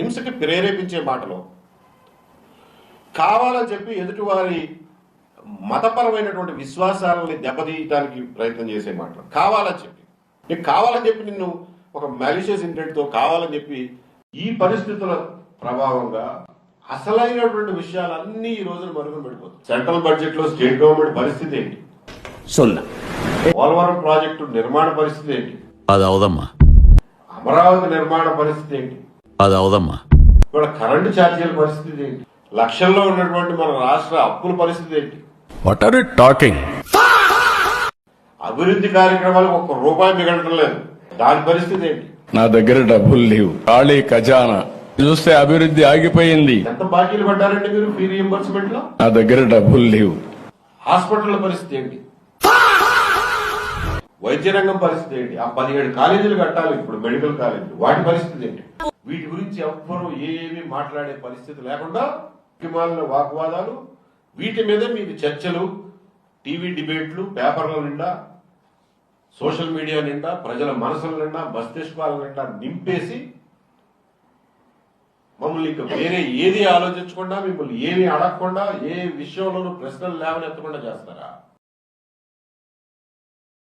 హింసకి ప్రేరేపించే మాటలు. కావాలని చెప్పి ఎదుటివారి మతపరమైనటువంటి విశ్వాసాలని దెబ్బతీయడానికి ప్రయత్నం చేసే మాటలు. కావాలని చెప్పి. నీకు కావాలని చెప్పి నిన్ను ఒక మ్యాలిషియస్ ఇంటెంట్తో కావాలని చెప్పి ఈ పరిస్థితుల ప్రభావంగా అసలైనటువంటి విషయాలన్నీ ఈ రోజున మరుగున పడిపోతాయి. సెంట్రల్ బడ్జెట్లో స్టేట్ గవర్నమెంట్ పరిస్థితి ఏంటి? సున్నా. పోలవరం ప్రాజెక్టు నిర్మాణ పరిస్థితి ఏంటి? అది అవదమ్మా. అమరావతి నిర్మాణ పరిస్థితి ఏంటి? అది అవదమ్మా. ఇవాళ కరెంటు ఛార్జీల పరిస్థితి ఏంటి? లక్షల్లో ఉన్నటువంటి మన రాష్ట్ర అప్పుల పరిస్థితి ఏంటి? వాట్ ఆర్ యు టాకింగ్ అభివృద్ధి కార్యక్రమాలకు ఒక్క రూపాయి మిగలటం లేదు. దాని పరిస్థితి ఏంటి? నా దగ్గర డబ్బులు లేవు. ఖాళీ ఖజానా. చూస్తే అభివృద్ధి ఆగిపోయింది. ఎంత బాకీలు పడ్డారండి మీరు ఫీ రియంబర్స్మెంట్లో? నా దగ్గర డబ్బులు లేవు. హాస్పిటల్ పరిస్థితి ఏంటి? వైద్య రంగం పరిస్థితి ఏంటి? ఆ పదిహేడు కాలేజీలు కట్టాలి ఇప్పుడు మెడికల్ కాలేజీలు. వాటి పరిస్థితి ఏంటి? వీటి గురించి ఎవ్వరూ ఏమీ మాట్లాడే పరిస్థితి లేకుండా ముఖ్యమైన వాగ్వాదాలు వీటి మీద మీకు చర్చలు టీవీ డిబేట్లు పేపర్ల నిండా సోషల్ మీడియా నిండా ప్రజల మనసుల నిండా మస్తిష్కాల నిండా నింపేసి మమ్మల్ని ఇంకా వేరే ఏది ఆలోచించకుండా మిమ్మల్ని ఏమి అడగకుండా ఏ విషయంలోనూ ప్రశ్నలు లేవనెత్తకుండా చేస్తారా?